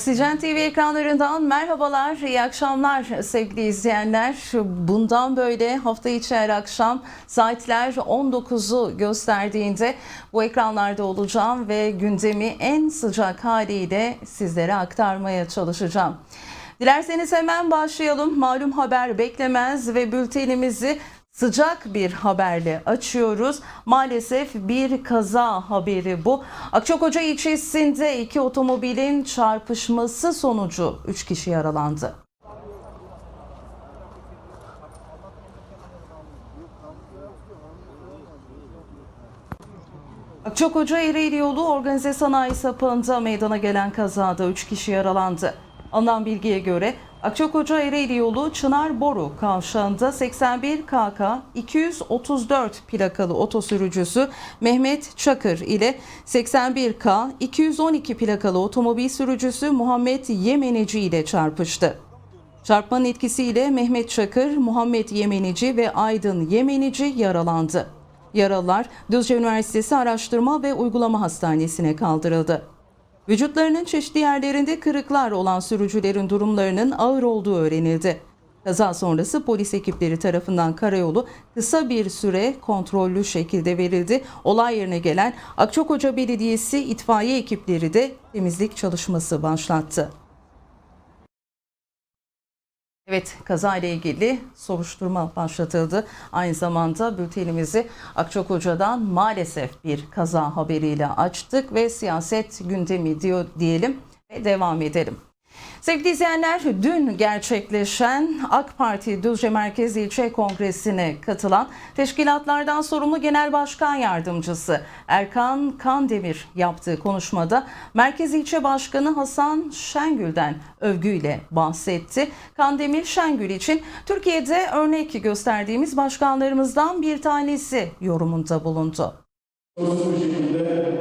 Oksijen TV ekranlarından merhabalar, iyi akşamlar sevgili izleyenler. Bundan böyle hafta içi her akşam saatler 19'u gösterdiğinde bu ekranlarda olacağım ve gündemi en sıcak haliyle sizlere aktarmaya çalışacağım. Dilerseniz hemen başlayalım. Malum haber beklemez ve bültenimizi Sıcak bir haberle açıyoruz. Maalesef bir kaza haberi bu. Akçakoca ilçesinde iki otomobilin çarpışması sonucu 3 kişi yaralandı. Akçakoca Ereğli yolu organize sanayi sapağında meydana gelen kazada 3 kişi yaralandı. Alınan bilgiye göre Akçakoca Ereğli yolu Çınar Boru kavşağında 81 KK 234 plakalı otosürücüsü Mehmet Çakır ile 81 K 212 plakalı otomobil sürücüsü Muhammed Yemenici ile çarpıştı. Çarpmanın etkisiyle Mehmet Çakır, Muhammed Yemenici ve Aydın Yemenici yaralandı. Yaralılar Düzce Üniversitesi Araştırma ve Uygulama Hastanesi'ne kaldırıldı. Vücutlarının çeşitli yerlerinde kırıklar olan sürücülerin durumlarının ağır olduğu öğrenildi. Kaza sonrası polis ekipleri tarafından karayolu kısa bir süre kontrollü şekilde verildi. Olay yerine gelen Akçakoca Belediyesi itfaiye ekipleri de temizlik çalışması başlattı. Evet kaza ile ilgili soruşturma başlatıldı. Aynı zamanda bültenimizi Akçakoca'dan maalesef bir kaza haberiyle açtık ve siyaset gündemi diyor diyelim ve devam edelim. Sevgili izleyenler dün gerçekleşen AK Parti Düzce Merkez İlçe Kongresi'ne katılan teşkilatlardan sorumlu Genel Başkan Yardımcısı Erkan Kandemir yaptığı konuşmada Merkez İlçe Başkanı Hasan Şengül'den övgüyle bahsetti. Kandemir Şengül için Türkiye'de örnek gösterdiğimiz başkanlarımızdan bir tanesi yorumunda bulundu.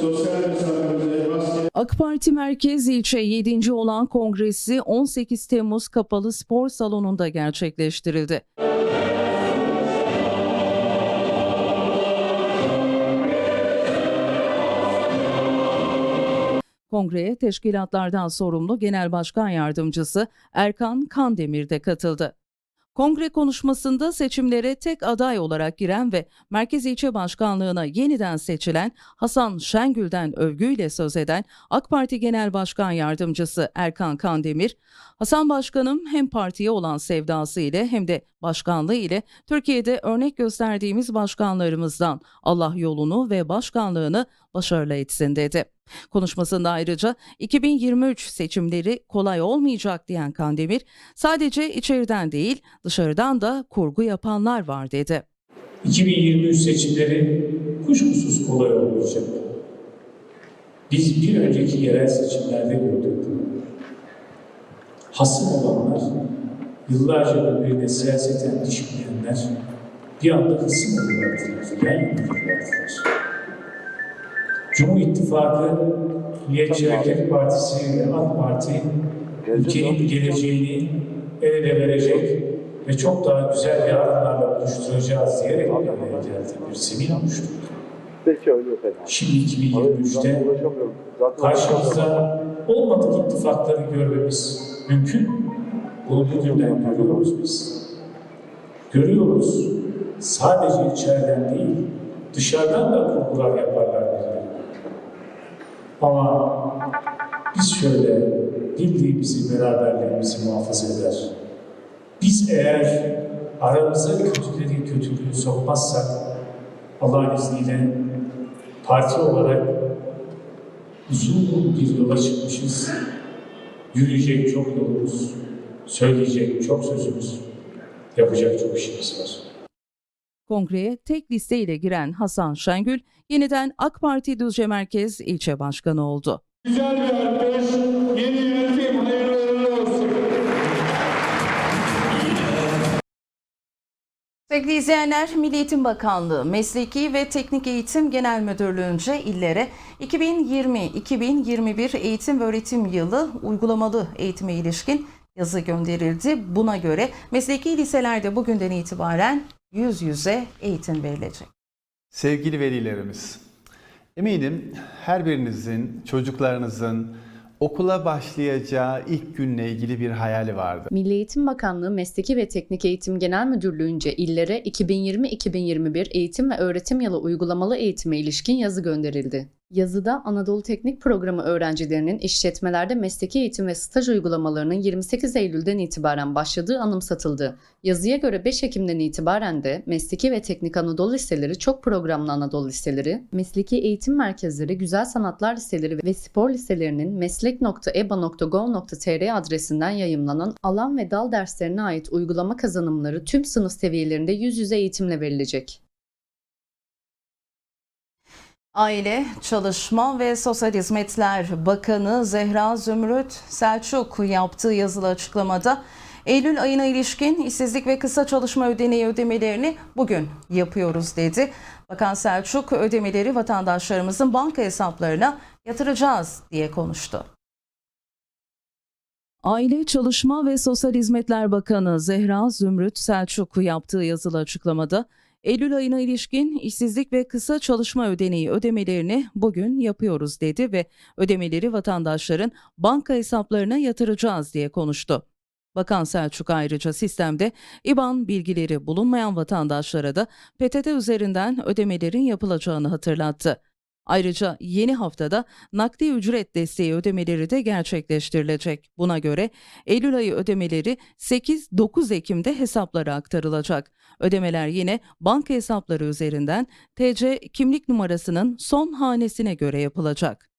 Sosyal maske AK Parti Merkez İlçe 7. olan kongresi 18 Temmuz Kapalı Spor Salonu'nda gerçekleştirildi. Kongreye teşkilatlardan sorumlu Genel Başkan Yardımcısı Erkan Kandemir de katıldı. Kongre konuşmasında seçimlere tek aday olarak giren ve Merkez İlçe Başkanlığına yeniden seçilen Hasan Şengül'den övgüyle söz eden AK Parti Genel Başkan Yardımcısı Erkan Kandemir, Hasan Başkanım hem partiye olan sevdası ile hem de başkanlığı ile Türkiye'de örnek gösterdiğimiz başkanlarımızdan Allah yolunu ve başkanlığını başarılı etsin dedi. Konuşmasında ayrıca 2023 seçimleri kolay olmayacak diyen Kandemir, sadece içeriden değil dışarıdan da kurgu yapanlar var dedi. 2023 seçimleri kuşkusuz kolay olmayacak. Biz bir önceki yerel seçimlerde gördük. Hasım olanlar, yıllarca birbirine siyaseten düşmeyenler bir anda kısım oluverdiler, yan yürüdüler. Cumhur İttifakı, Milliyetçi Hareket Partisi ve AK Parti ülkenin geleceğini el ele verecek ve çok daha güzel yarınlarla buluşturacağız diyerek bir araya geldi. Bir zemin oluşturdu. Peki öyle efendim. Şimdi 2023'te ulaşamıyorum. Zaten karşımızda olmadık ittifakları görmemiz mümkün. Bunu bugünden görüyoruz biz. Görüyoruz. Sadece içeriden değil, dışarıdan da kurgular yaparlar bize. Ama biz şöyle bildiğimizi, beraberliğimizi muhafaza eder. Biz eğer aramıza kötüleri kötülüğü sokmazsak Allah'ın izniyle parti olarak uzun bir yola çıkmışız. Yürüyecek çok yolumuz, söyleyecek çok sözümüz, yapacak çok işimiz var. Kongreye tek listeyle giren Hasan Şengül yeniden AK Parti Düzce Merkez İlçe Başkanı oldu. güzel bir arkadaş yeni yönetim hayırlı uğurlu olsun. Sevgili izleyenler, Milli Eğitim Bakanlığı Mesleki ve Teknik Eğitim Genel Müdürlüğü'nce illere 2020-2021 eğitim ve öğretim yılı uygulamalı eğitime ilişkin yazı gönderildi. Buna göre mesleki liselerde bugünden itibaren yüz yüze eğitim verilecek. Sevgili velilerimiz, eminim her birinizin, çocuklarınızın okula başlayacağı ilk günle ilgili bir hayali vardı. Milli Eğitim Bakanlığı Mesleki ve Teknik Eğitim Genel Müdürlüğü'nce illere 2020-2021 eğitim ve öğretim yılı uygulamalı eğitime ilişkin yazı gönderildi. Yazıda Anadolu Teknik Programı öğrencilerinin işletmelerde mesleki eğitim ve staj uygulamalarının 28 Eylül'den itibaren başladığı anımsatıldı. Yazıya göre 5 Ekim'den itibaren de Mesleki ve Teknik Anadolu Liseleri, Çok Programlı Anadolu Liseleri, Mesleki Eğitim Merkezleri, Güzel Sanatlar Liseleri ve Spor Liselerinin meslek.eba.gov.tr adresinden yayımlanan alan ve dal derslerine ait uygulama kazanımları tüm sınıf seviyelerinde yüz yüze eğitimle verilecek. Aile, Çalışma ve Sosyal Hizmetler Bakanı Zehra Zümrüt Selçuk yaptığı yazılı açıklamada Eylül ayına ilişkin işsizlik ve kısa çalışma ödeneği ödemelerini bugün yapıyoruz dedi. Bakan Selçuk ödemeleri vatandaşlarımızın banka hesaplarına yatıracağız diye konuştu. Aile, Çalışma ve Sosyal Hizmetler Bakanı Zehra Zümrüt Selçuk yaptığı yazılı açıklamada Eylül ayına ilişkin işsizlik ve kısa çalışma ödeneği ödemelerini bugün yapıyoruz dedi ve ödemeleri vatandaşların banka hesaplarına yatıracağız diye konuştu. Bakan Selçuk ayrıca sistemde IBAN bilgileri bulunmayan vatandaşlara da PTT üzerinden ödemelerin yapılacağını hatırlattı. Ayrıca yeni haftada nakdi ücret desteği ödemeleri de gerçekleştirilecek. Buna göre Eylül ayı ödemeleri 8-9 Ekim'de hesaplara aktarılacak. Ödemeler yine banka hesapları üzerinden TC kimlik numarasının son hanesine göre yapılacak.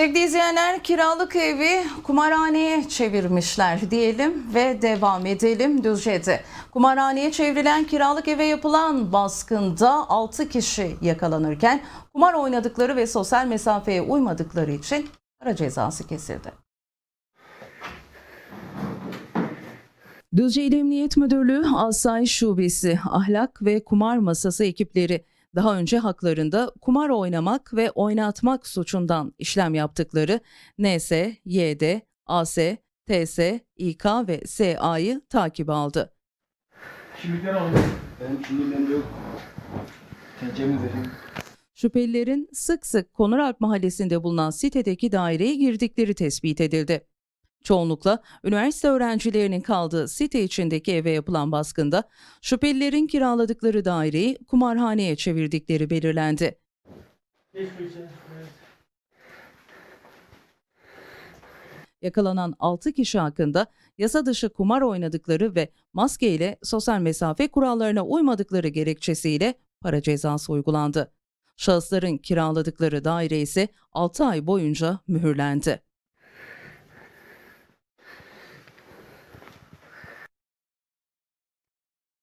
Sevgili izleyenler kiralık evi kumarhaneye çevirmişler diyelim ve devam edelim Düzce'de. Kumarhaneye çevrilen kiralık eve yapılan baskında 6 kişi yakalanırken kumar oynadıkları ve sosyal mesafeye uymadıkları için para cezası kesildi. Düzce İl Emniyet Müdürlüğü Asayiş Şubesi Ahlak ve Kumar Masası ekipleri daha önce haklarında kumar oynamak ve oynatmak suçundan işlem yaptıkları NS, YD, AS, TS, İK ve SA'yı takip aldı. Kimlikten alın. Benim kimliğim yok. Vereyim. Şüphelilerin sık sık Konuralp mahallesinde bulunan sitedeki daireye girdikleri tespit edildi. Çoğunlukla üniversite öğrencilerinin kaldığı site içindeki eve yapılan baskında şüphelilerin kiraladıkları daireyi kumarhaneye çevirdikleri belirlendi. Yakalanan 6 kişi hakkında yasa dışı kumar oynadıkları ve maskeyle sosyal mesafe kurallarına uymadıkları gerekçesiyle para cezası uygulandı. Şahısların kiraladıkları daire ise 6 ay boyunca mühürlendi.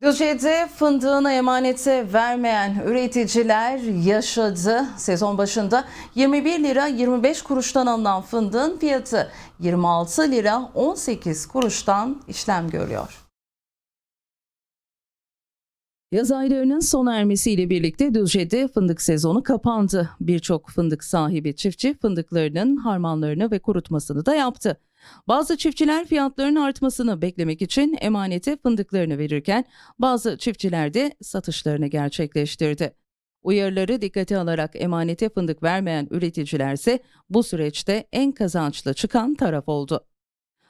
Düzce'de fındığını emanete vermeyen üreticiler yaşadı. Sezon başında 21 lira 25 kuruştan alınan fındığın fiyatı 26 lira 18 kuruştan işlem görüyor. Yaz aylarının sona ermesiyle birlikte Düzce'de fındık sezonu kapandı. Birçok fındık sahibi çiftçi fındıklarının harmanlarını ve kurutmasını da yaptı. Bazı çiftçiler fiyatların artmasını beklemek için emanete fındıklarını verirken bazı çiftçiler de satışlarını gerçekleştirdi. Uyarıları dikkate alarak emanete fındık vermeyen üreticiler ise bu süreçte en kazançlı çıkan taraf oldu.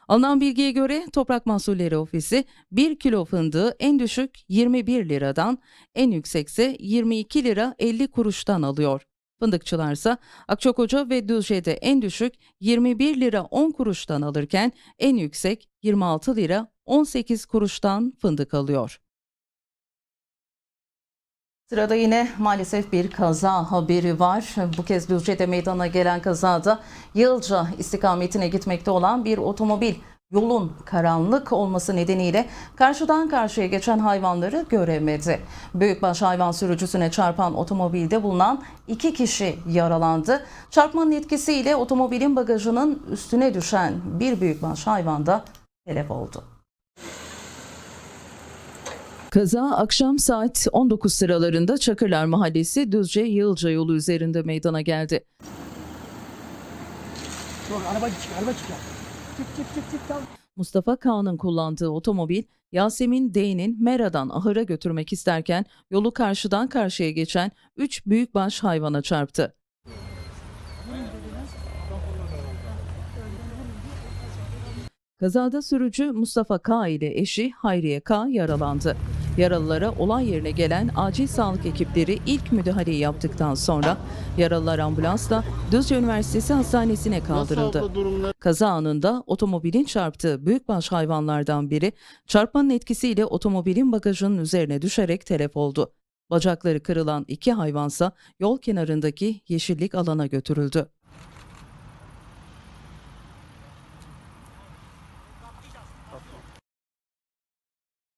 Alınan bilgiye göre Toprak Mahsulleri Ofisi 1 kilo fındığı en düşük 21 liradan en yüksekse 22 lira 50 kuruştan alıyor. Fındıkçılarsa Akçakoca ve Düzce'de en düşük 21 lira 10 kuruştan alırken en yüksek 26 lira 18 kuruştan fındık alıyor. Sırada yine maalesef bir kaza haberi var. Bu kez Düzce'de meydana gelen kazada Yılca istikametine gitmekte olan bir otomobil yolun karanlık olması nedeniyle karşıdan karşıya geçen hayvanları göremedi. Büyükbaş hayvan sürücüsüne çarpan otomobilde bulunan iki kişi yaralandı. Çarpmanın etkisiyle otomobilin bagajının üstüne düşen bir büyükbaş hayvan da telef oldu. Kaza akşam saat 19 sıralarında Çakırlar Mahallesi Düzce Yılca yolu üzerinde meydana geldi. Yok araba çık, araba çık git git git git. Tamam. Mustafa Kağan'ın kullandığı otomobil Yasemin D'nin Mera'dan ahıra götürmek isterken yolu karşıdan karşıya geçen 3 büyükbaş hayvana çarptı. Kazada sürücü Mustafa K ile eşi Hayriye K yaralandı. Yaralılara olay yerine gelen acil sağlık ekipleri ilk müdahaleyi yaptıktan sonra yaralılar ambulansla Düzce Üniversitesi Hastanesi'ne kaldırıldı. Kaza anında otomobilin çarptığı büyükbaş hayvanlardan biri çarpmanın etkisiyle otomobilin bagajının üzerine düşerek telef oldu. Bacakları kırılan iki hayvansa yol kenarındaki yeşillik alana götürüldü.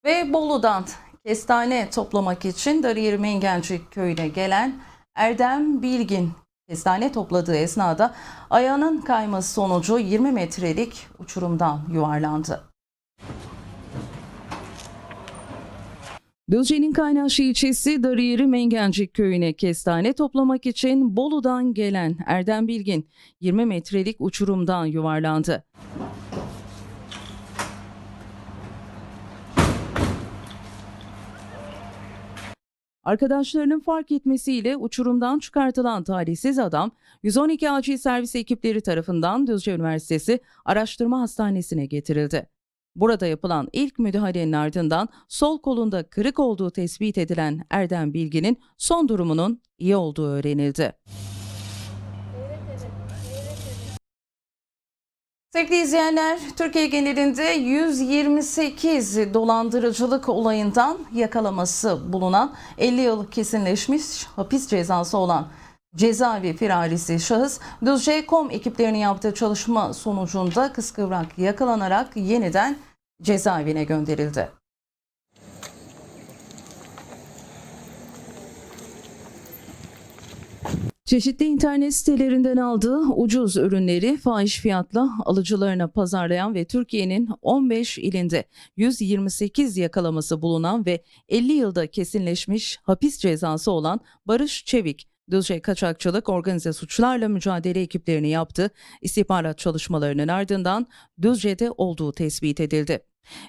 Ve Bolu'dan kestane toplamak için Darıyeri Mengencik köyüne gelen Erdem Bilgin kestane topladığı esnada ayağının kayması sonucu 20 metrelik uçurumdan yuvarlandı. Düzce'nin Kaynaşı ilçesi Darıyeri Mengencik köyüne kestane toplamak için Bolu'dan gelen Erdem Bilgin 20 metrelik uçurumdan yuvarlandı. Arkadaşlarının fark etmesiyle uçurumdan çıkartılan talihsiz adam 112 acil servis ekipleri tarafından Düzce Üniversitesi Araştırma Hastanesi'ne getirildi. Burada yapılan ilk müdahalenin ardından sol kolunda kırık olduğu tespit edilen Erdem Bilgin'in son durumunun iyi olduğu öğrenildi. Sevgili izleyenler, Türkiye genelinde 128 dolandırıcılık olayından yakalaması bulunan 50 yıl kesinleşmiş hapis cezası olan cezaevi firarisi şahıs Düzce.com ekiplerinin yaptığı çalışma sonucunda kıskıvrak yakalanarak yeniden cezaevine gönderildi. Çeşitli internet sitelerinden aldığı ucuz ürünleri fahiş fiyatla alıcılarına pazarlayan ve Türkiye'nin 15 ilinde 128 yakalaması bulunan ve 50 yılda kesinleşmiş hapis cezası olan Barış Çevik, Düzce Kaçakçılık Organize Suçlarla Mücadele ekiplerini yaptı. İstihbarat çalışmalarının ardından Düzce'de olduğu tespit edildi.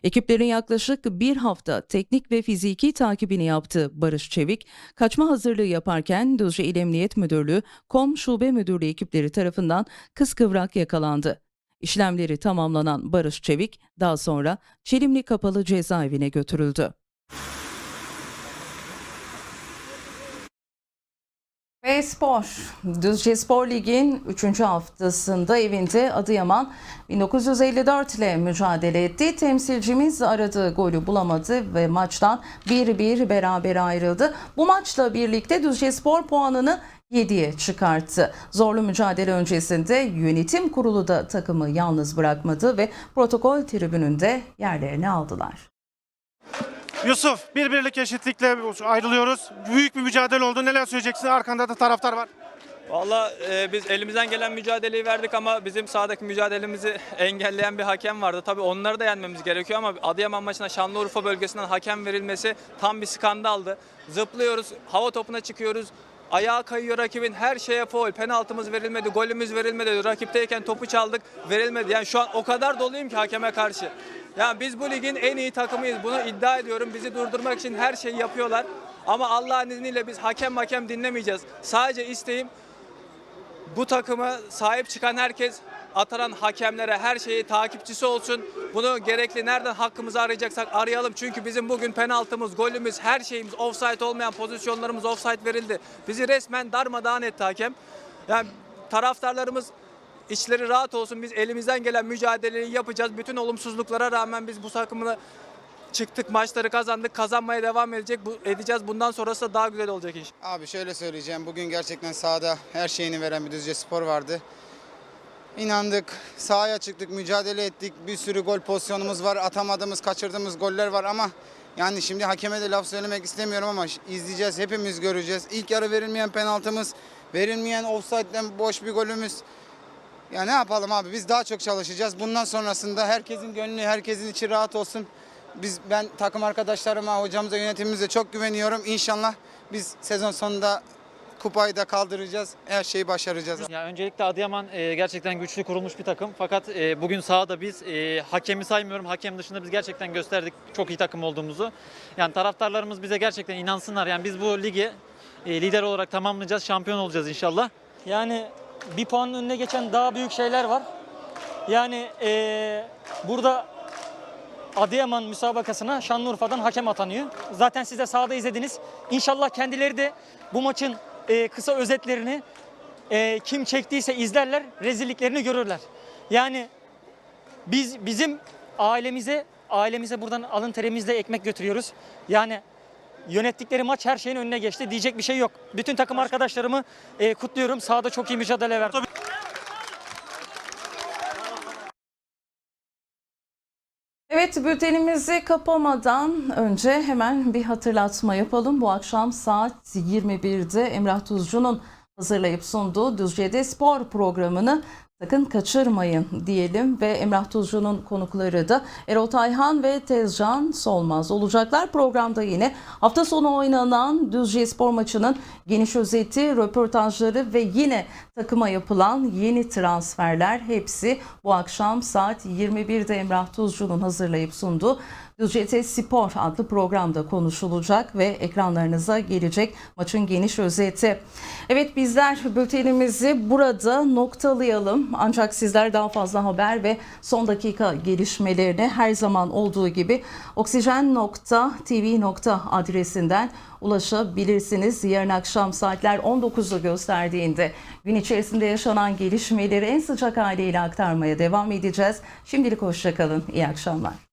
Ekiplerin yaklaşık bir hafta teknik ve fiziki takibini yaptığı Barış Çevik, kaçma hazırlığı yaparken Düzce İl Emniyet Müdürlüğü, KOM Şube Müdürlüğü ekipleri tarafından kıskıvrak yakalandı. İşlemleri tamamlanan Barış Çevik daha sonra Çelimli Kapalı Cezaevine götürüldü. Ve spor. Düzce Spor Lig'in 3. haftasında evinde Adıyaman 1954 ile mücadele etti. Temsilcimiz aradığı golü bulamadı ve maçtan 1-1 beraber ayrıldı. Bu maçla birlikte Düzce Spor puanını 7'ye çıkarttı. Zorlu mücadele öncesinde yönetim kurulu da takımı yalnız bırakmadı ve protokol tribününde yerlerini aldılar. Yusuf, bir birlik eşitlikle ayrılıyoruz. Büyük bir mücadele oldu. Neler söyleyeceksin? Arkanda da taraftar var. Valla e, biz elimizden gelen mücadeleyi verdik ama bizim sahadaki mücadelemizi engelleyen bir hakem vardı. Tabii onları da yenmemiz gerekiyor ama Adıyaman maçına Şanlıurfa bölgesinden hakem verilmesi tam bir skandaldı. Zıplıyoruz, hava topuna çıkıyoruz. Ayağa kayıyor rakibin her şeye foul. Penaltımız verilmedi, golümüz verilmedi. Rakipteyken topu çaldık, verilmedi. Yani şu an o kadar doluyum ki hakeme karşı. Yani biz bu ligin en iyi takımıyız. Bunu iddia ediyorum. Bizi durdurmak için her şeyi yapıyorlar. Ama Allah'ın izniyle biz hakem hakem dinlemeyeceğiz. Sadece isteğim bu takımı sahip çıkan herkes atanan hakemlere her şeyi takipçisi olsun. Bunu gerekli nereden hakkımızı arayacaksak arayalım. Çünkü bizim bugün penaltımız, golümüz, her şeyimiz offside olmayan pozisyonlarımız offside verildi. Bizi resmen darmadağın etti hakem. Yani taraftarlarımız içleri rahat olsun. Biz elimizden gelen mücadeleyi yapacağız. Bütün olumsuzluklara rağmen biz bu takımını çıktık, maçları kazandık. Kazanmaya devam edecek. Bu, edeceğiz. Bundan sonrası da daha güzel olacak iş. Abi şöyle söyleyeceğim. Bugün gerçekten sahada her şeyini veren bir Düzce Spor vardı. İnandık, sahaya çıktık, mücadele ettik. Bir sürü gol pozisyonumuz var. Atamadığımız, kaçırdığımız goller var ama yani şimdi hakeme de laf söylemek istemiyorum ama izleyeceğiz, hepimiz göreceğiz. İlk yarı verilmeyen penaltımız, verilmeyen offside'den boş bir golümüz. Ya ne yapalım abi biz daha çok çalışacağız. Bundan sonrasında herkesin gönlü, herkesin içi rahat olsun. Biz ben takım arkadaşlarıma, hocamıza, yönetimimize çok güveniyorum. İnşallah biz sezon sonunda kupayı da kaldıracağız. Her şeyi başaracağız. Ya öncelikle Adıyaman e, gerçekten güçlü kurulmuş bir takım. Fakat e, bugün sahada biz e, hakemi saymıyorum. Hakem dışında biz gerçekten gösterdik çok iyi takım olduğumuzu. Yani taraftarlarımız bize gerçekten inansınlar. Yani biz bu ligi e, lider olarak tamamlayacağız. Şampiyon olacağız inşallah. Yani bir puanın önüne geçen daha büyük şeyler var. Yani eee, burada Adıyaman müsabakasına Şanlıurfa'dan hakem atanıyor. Zaten siz de sahada izlediniz. İnşallah kendileri de bu maçın eee, kısa özetlerini eee, kim çektiyse izlerler, rezilliklerini görürler. Yani biz bizim ailemize ailemize buradan alın terimizle ekmek götürüyoruz. Yani yönettikleri maç her şeyin önüne geçti. Diyecek bir şey yok. Bütün takım arkadaşlarımı eee, kutluyorum. Sahada çok iyi mücadele verdi. Evet bültenimizi kapamadan önce hemen bir hatırlatma yapalım. Bu akşam saat 21'de Emrah Tuzcu'nun hazırlayıp sunduğu Düzce'de spor programını sakın kaçırmayın diyelim ve Emrah Tuzcu'nun konukları da Erol Tayhan ve Tezcan Solmaz olacaklar. Programda yine hafta sonu oynanan Düzce spor maçının geniş özeti, röportajları ve yine takıma yapılan yeni transferler hepsi bu akşam saat 21'de Emrah Tuzcu'nun hazırlayıp sunduğu Düzce Spor adlı programda konuşulacak ve ekranlarınıza gelecek maçın geniş özeti. Evet bizler bültenimizi burada noktalayalım. Ancak sizler daha fazla haber ve son dakika gelişmelerini her zaman olduğu gibi oksijen.tv. adresinden ulaşabilirsiniz. Yarın akşam saatler 19'u gösterdiğinde gün içerisinde yaşanan gelişmeleri en sıcak haliyle aktarmaya devam edeceğiz. Şimdilik hoşçakalın. İyi akşamlar.